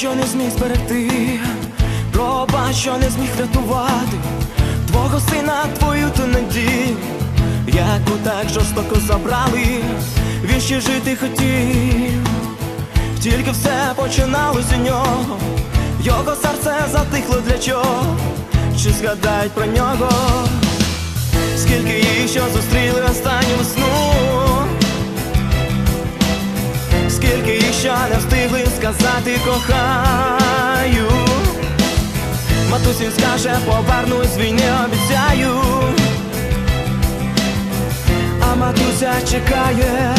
зміг зберегти, пробач, що не зміг врятувати твого сина, твою ту надію, яку так жорстоко забрали, він ще жити хотів, тільки все починалось у нього, його серце затихло для чого, чи згадають про нього, скільки їх що зустріли останню весну. Скільки їх ще не встигли сказати кохаю Матусін скаже, повернусь війни, обіцяю А матуся чекає,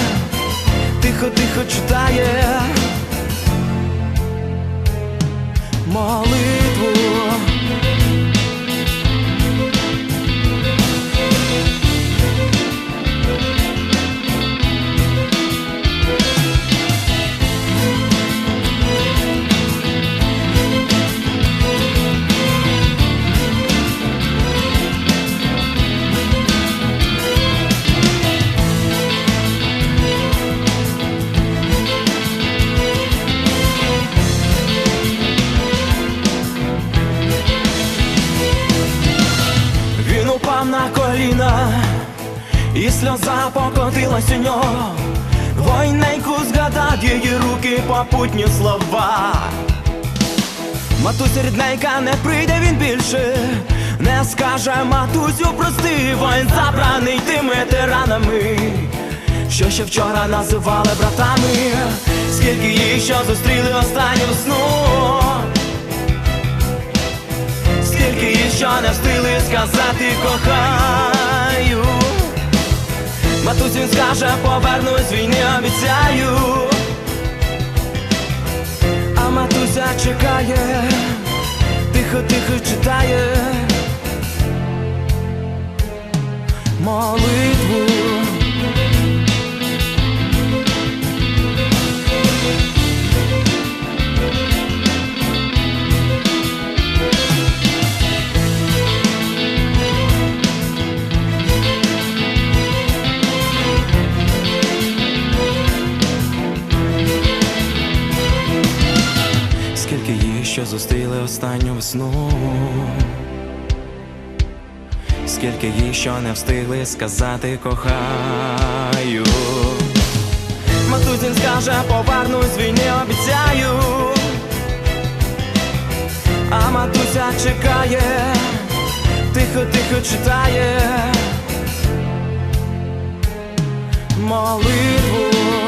тихо-тихо читає. Молитву коліна, і сльоза покотилась у нього. Войненьку згадав її руки, попутні слова. Матуся рідненька не прийде він більше, не скаже матусю, прости, воїн забраний тими тиранами, що ще вчора називали братами, скільки їх що зустріли останню весну. Скільки їх що не встигли сказати кохаю. Матусін скаже, повернусь війни, обіцяю А матуся чекає, тихо-тихо читає Молитву що зустріли останню весну, скільки їх що не встигли сказати кохаю. Матусін скаже, повернусь війни, обіцяю. А матуся чекає, тихо-тихо читає молитву.